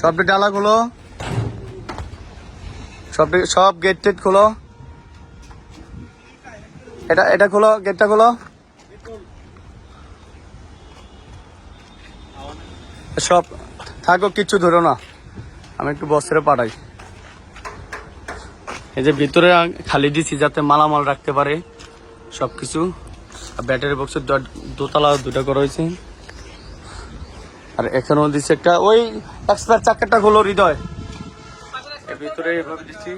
সব ডালা খোলো। সব সব গেট টেট খোলো। এটা এটা খোলো গেটটা খোলো। সব, থাকো, কিচ্ছু ধরো না। আমি একটু বস্ত্রে পাঠাই। এই যে ভিতরে খালি দিছি যাতে মালামাল রাখতে পারে সবকিছু। আর ব্যাটারি বক্সের দোতলা দুটা করা হয়েছে। আর এখানেও দিচ্ছে একটা ওই এক্সপায়ার চাকাটা হলো হৃদয়। ভিতরে এভাবে দিচ্ছি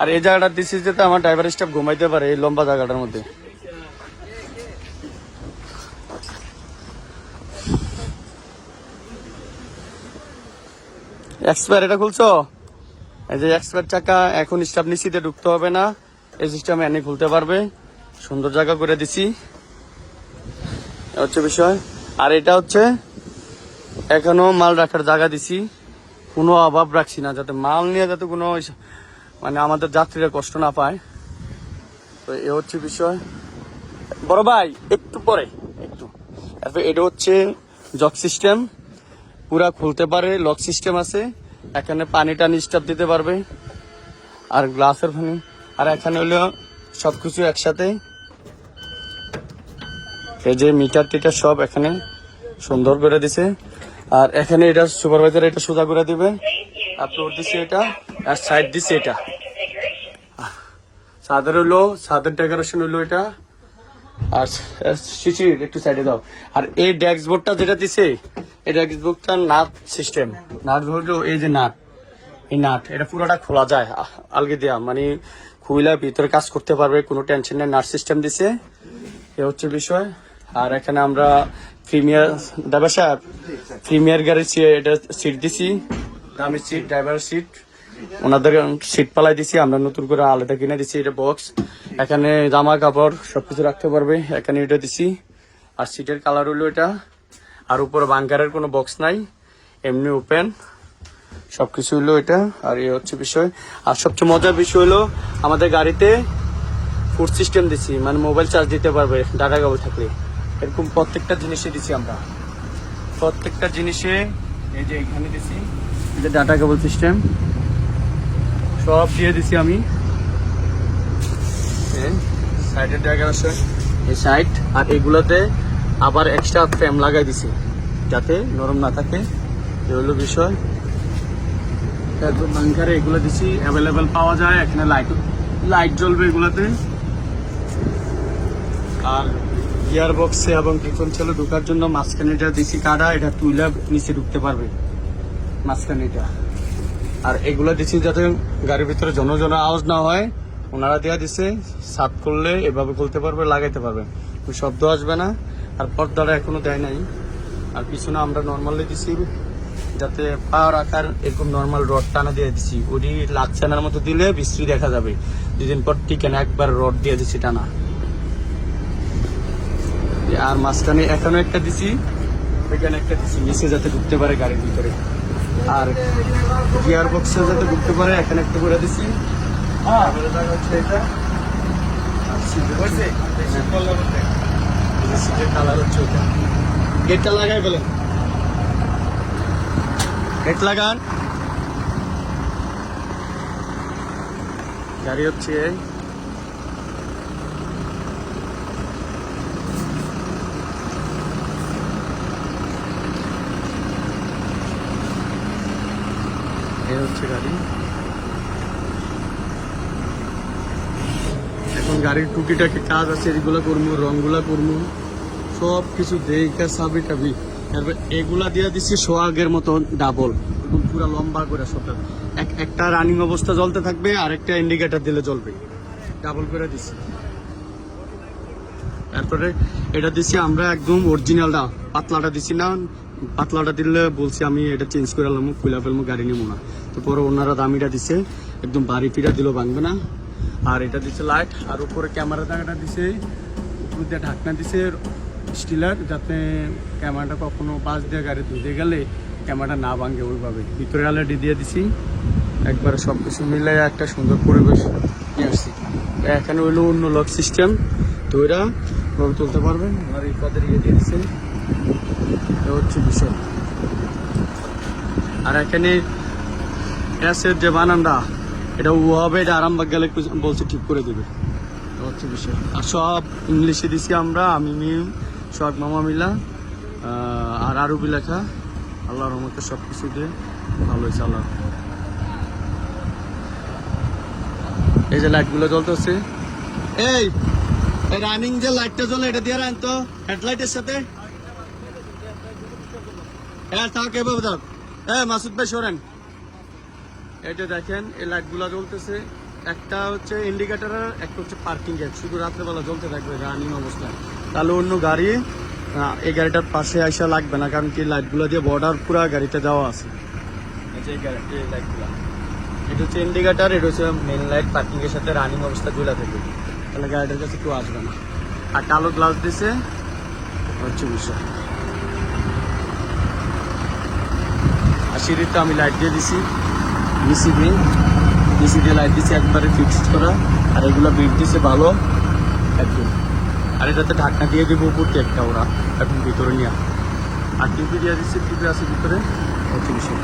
আর এই জায়গাটা দিচ্ছি যাতে আমার ড্রাইভার স্টাফ ঘুমাইতে পারে এই লম্বা জায়গাটার মধ্যে। এক্সপায়ার এটা খুলছো? এই যে এক্সপায়ার চাকা এখন স্টাফ নিশ্চিতে ঢুকতে হবে না। এই সিস্টেম এনে খুলতে পারবে। সুন্দর জায়গা করে দিছি। হচ্ছে বিষয়। আর এটা হচ্ছে এখনও মাল রাখার জায়গা দিছি। কোনো অভাব রাখছি না, যাতে মাল নিয়ে যাতে কোনো মানে আমাদের যাত্রীরা কষ্ট না পায়। তো এ হচ্ছে বিষয়। বড় ভাই, একটু পরে, একটু। তারপর এটা হচ্ছে জক সিস্টেম। পুরা খুলতে পারে, লক সিস্টেম আছে। এখানে পানি টানি স্টাফ দিতে পারবে। আর গ্লাসের পানি আর এখানে হলো সব কিছু একসাথে। এই যে মিটার টিটার সব এখানে সুন্দর করে দিছে। আর এখানে এটা সুপারভাইজার, এটা সোজা করে দিবে। ফ্লোর দিছে এটা, আর সাইড দিছে এটা। সাদের হলো সাদের ডেকোরেশন হলো এটা। আর শিশির, একটু সাইডে দাও। আর এই ডেস্ক বোর্ডটা যেটা দিছে, এই ডেস্ক বোর্ডটা নাট সিস্টেম নাট হলো এই যে নাট। এই নাট, এটা পুরোটা খোলা যায়। আলগে দেয়া। মানে খুইলা ভিতরে কাজ করতে পারবে, কোনো টেনশন নেই। নাট সিস্টেম দিছে। এ হচ্ছে বিষয়। আর এখানে আমরা প্রিমিয়ার, ড্রাইভার সাহেব, প্রিমিয়ার গাড়ির এটা সিট দিছি, দামি সিট ড্রাইভার সিট ওনাদের সিট পালাই দিছি, আমরা নতুন করে আলাদা কিনে দিছি এটা বক্স এখানে জামা, কাপড়, সবকিছু রাখতে পারবে। এখানে এটা দিছি। আর সিটের কালার হলো এটা। আর উপরে বাঙ্কারের কোনো বক্স নাই। এমনি ওপেন সবকিছু হলো এটা। আর এই হচ্ছে বিষয়। আর সবচেয়ে মজার বিষয় হলো, আমাদের গাড়িতে ফুড সিস্টেম দিছি। মানে মোবাইল চার্জ দিতে পারবে, ডাটা কেবল থাকলে। এরকম প্রত্যেকটা জিনিসে দিছি আমরা। প্রত্যেকটা জিনিসে এই যে এখানে দিছি যে ডাটা কেবল সিস্টেম, সব দিয়ে দিছি আমি। সাইডের জায়গা আছে। এই সাইড আর এগুলোতে আবার এক্সট্রা ফ্রেম লাগাই দিছি, যাতে নরম না থাকে। এ হলো বিষয়। তারপর বাংকারে এগুলো দিছি অ্যাভেলেবেল পাওয়া যায়, এখানে লাইট লাইট জ্বলবে এগুলোতে। আর গিয়ার বক্সে এবং ছেলে ঢোকার জন্য মাঝখানে এটা দিছি কাটা, এটা তুইলা নিচে ঢুকতে পারবে। মাঝখানে এটা। আর এগুলো দিছি যাতে গাড়ির ভিতরে জন জন আওয়াজ না হয়, ওনারা দেওয়া দিছে, সাত করলে এভাবে খুলতে পারবে, লাগাইতে পারবে। শব্দ আসবে না, আর পর্দাটা এখনও দেয় নাই। আর পিছনে আমরা নর্মালি দিছি যাতে পা রাখার এরকম নর্মাল রড টানা দিয়ে দিছি। ওটি লাগছে নার মতো দিলে বৃষ্টি দেখা যাবে। দুদিন পর ঠিক একবার রড দিয়ে দিছি টানা। আর মাঝখানে এখানে একটা দিছি এখানে একটা দিছি নিচে যাতে ঢুকতে পারে গাড়ির ভিতরে। আর গিয়ার বক্সে যাতে ঢুকতে পারে এখানে একটা করে দিছি। গেটটা লাগাই বলেন। গেট লাগান। গাড়ি হচ্ছে হচ্ছে গাড়ি। গাড়ির টুকিটাকি কাজ আছে, এগুলো করব রংগুলা করব সব কিছু দেখা সাবি টাবি। তারপর এগুলা দিয়ে দিচ্ছি সোয়াগের মতো ডাবল পুরো লম্বা করে সব এক, একটা রানিং অবস্থা জ্বলতে থাকবে আর একটা ইন্ডিকেটার দিলে জ্বলবে। ডাবল করে দিচ্ছি তারপরে এটা দিছি আমরা একদম অরিজিনালটা পাতলাটা দিছি না। পাতলাটা দিলে বলছি আমি এটা চেঞ্জ করে আলাম খুলে ফেলব গাড়ি নেব না। তো পরে ওনারা দামিটা দিছে, একদম বাড়ি ফিরা দিলেও ভাঙবে না। আর এটা দিছে লাইট আর উপরে ক্যামেরা দাগাটা দিছে, উপর দিয়ে ঢাকনা দিছে স্টিলার যাতে ক্যামেরাটা কখনো পাশ দিয়ে গাড়ি ধুতে গেলে ক্যামেরাটা না ভাঙে ওইভাবে। ভিতরে আলাডি দিয়ে দিছি। একবারে সব কিছু মিলে একটা সুন্দর পরিবেশ নিয়ে আসছি। এখানে হইল অন্য লক সিস্টেম তো ভাবে তুলতে পারবেন। আর এই পদের ইয়ে দিয়ে দিচ্ছে এটা হচ্ছে বিষয়। আর এখানে গ্যাসের যে বানানটা, এটা ও হবে এটা আরামবাগ গেলে বলছে ঠিক করে দেবে। হচ্ছে বিষয়। আর সব ইংলিশে দিছি আমরা, আমি মিম, সোহাগ মামা মিলা আর আরবি লেখা। আল্লাহর রহমতে সব ভালো হয়েছে, আল্লাহ। এই যে লাইটগুলো জ্বলতেছে। এই রানিং যে লাইটটা জ্বলে, এটা দিয়ে রান তো হেডলাইটের সাথে। হ্যাঁ থাক এভাবে হ্যাঁ মাসুদ ভাই, সরেন। এটা দেখেন, এই লাইটগুলো জ্বলতেছে। একটা হচ্ছে ইন্ডিকেটার একটা হচ্ছে পার্কিং গেট শুধু রাত্রেবেলা জ্বলতে থাকবে রানিং অবস্থায় তাহলে অন্য গাড়ি এই গাড়িটার পাশে আসা লাগবে না, কারণ কি লাইটগুলো দিয়ে বর্ডার পুরা গাড়িতে দেওয়া আছে। এই লাইটগুলো এটা হচ্ছে ইন্ডিকেটার এটা হচ্ছে মেন লাইট পার্কিং এর সাথে রানিং অবস্থা জ্বলে থাকে তাহলে গাড়িটার কাছে কেউ আসবে না। আর কালো গ্লাস দিছে, হচ্ছে বিষয়। সিঁড়িতে আমি লাইট দিয়ে দিছি ডিসি দিয়ে ডিসি দিয়ে লাইট দিছি, একবারে ফিক্সড করা। আর এগুলো বিট দিছে ভালো। একদম। আর এটাতে ঢাকনা দিয়ে দেবো উপরতে একটা ওরা এখন ভিতরে নিয়ে আর টিপি দিয়ে দিচ্ছে টিপি আছে ভিতরে হচ্ছে বিষয়